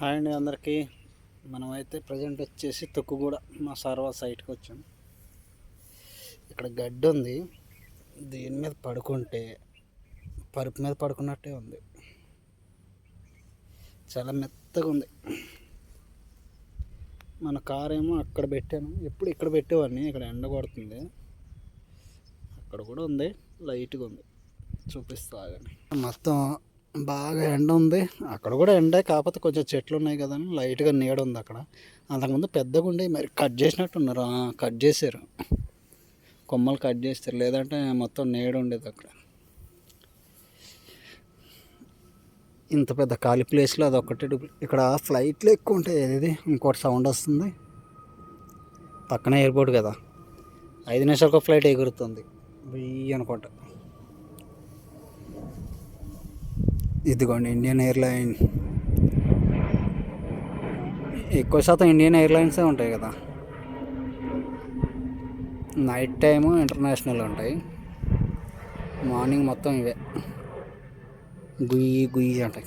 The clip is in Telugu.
హాయ్ అండి అందరికీ. మనమైతే ప్రజెంట్ వచ్చేసి తొక్కుగూడ మా సార్వా సైట్కి వచ్చాం. ఇక్కడ గడ్డి ఉంది. దీని మీద పడుకుంటే పరుపు మీద పడుకున్నట్టే ఉంది. చాలా మెత్తగా ఉంది. మన కార్ ఏమో అక్కడ పెట్టాను. ఎప్పుడు ఇక్కడ పెట్టేవాడిని ఇక్కడ ఎండ కొడుతుంది. అక్కడ కూడా ఉంది లైట్గా ఉంది. చూపిస్తా ఆగండి. మొత్తం బాగా ఎండ ఉంది. అక్కడ కూడా ఎండే కాకపోతే కొంచెం చెట్లు ఉన్నాయి కదా అని లైట్గా నీడ ఉంది అక్కడ. అంతకుముందు పెద్దగా ఉండే మరి కట్ చేసినట్టున్నారు కట్ చేశారు. కొమ్మలు కట్ చేస్తారు. లేదంటే మొత్తం నీడ ఉండేది అక్కడ. ఇంత పెద్ద ఖాళీ ప్లేస్లో అది ఒక్కటే ఇక్కడ ఫ్లైట్లు ఎక్కువ ఉంటాయి. ఇది ఇంకోటి సౌండ్ వస్తుంది. పక్కన ఎయిర్పోర్ట్ కదా. ఐదు నిమిషాలకు ఫ్లైట్ ఎగురుతుంది. వెయ్యి అనుకుంటా. ఇదిగోండి ఇండియన్ ఎయిర్లైన్ ఎక్కువ శాతం ఇండియన్ ఎయిర్లైన్సే ఉంటాయి కదా. నైట్ టైము ఇంటర్నేషనల్ ఉంటాయి. మార్నింగ్ మొత్తం ఇవే. గుయ్యి గుయ్యి అంటాయి.